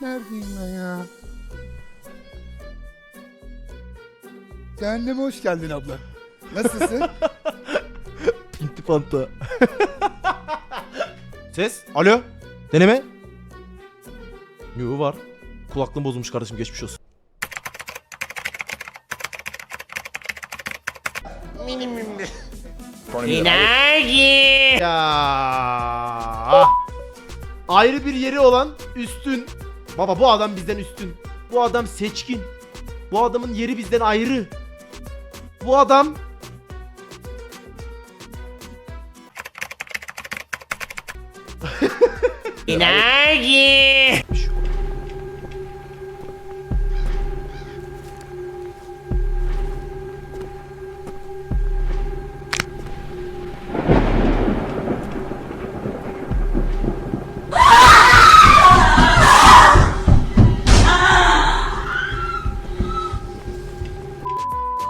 Neredeyim ben ya? Cehenneme hoş geldin abla. Nasılsın? Pinti panta. Ses. Alo. Deneme. Yo var. Kulaklığım bozulmuş kardeşim geçmiş olsun. Ya. Ayrı bir yeri olan üstün. Baba bu adam bizden üstün. Bu adam seçkin. Bu adamın yeri bizden ayrı. Bu adam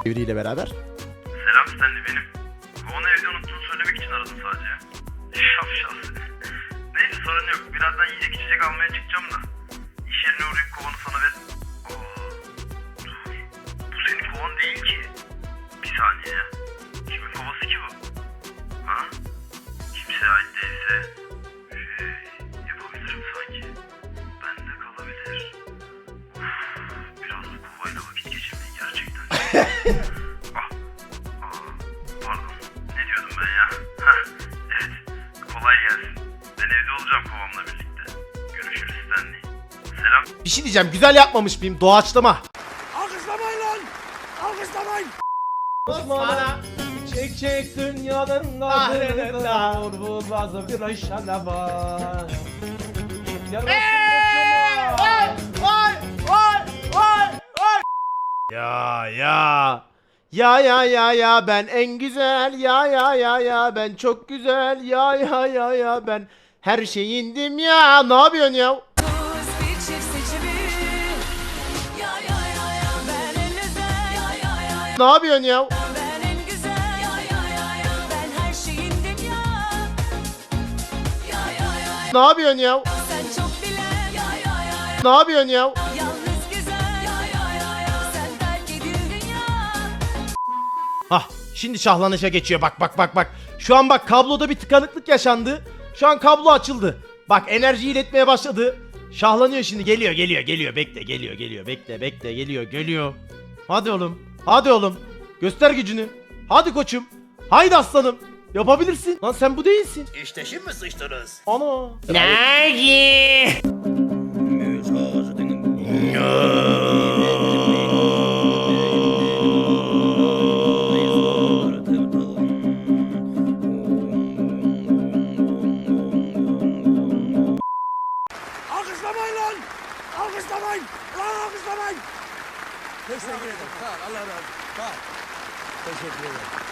devriyle beraber. Selam Stanley benim. Kovanı evde unuttuğunu söylemek için aradım sadece. Şapşal. Neyse sorun yok. Birazdan yiyecek içecek almaya çıkacağım da. İş yerine uğrayıp Ne diyordum ben ya? Hah, evet. Kolay gelsin. Ben evde olacağım kovamla birlikte. Görüşürüz Stanley. Selam. Bir şey diyeceğim güzel yapmamış mıyım? Doğaçlama. Bana çek çek dünyanın kadınında vurulmaz bir aşağıda var. Ya ya. Ya ya ya ya ben en güzel ya ya ya ya ben çok güzel ya ya ya ya ben her şeyindim ya ne yapıyorsun ya? çift seçimi Ya ya ya ya ben en Hah şimdi şahlanışa geçiyor bak bak bak bak. Şu an bak kabloda bir tıkanıklık yaşandı. Şu an kablo açıldı. Bak enerji iletmeye başladı. Şahlanıyor şimdi geliyor geliyor geliyor bekle geliyor geliyor bekle bekle geliyor geliyor. Hadi oğlum hadi oğlum göster gücünü. Hadi koçum. Haydi aslanım. Yapabilirsin. Lan sen bu değilsin. İşte şimdi sıçtınız. Ana. Alkışlamayın alkışlamayın! Teşekkür ederim. Sağ ol. Allah razı olsun. Sağ ol. Teşekkür ederim.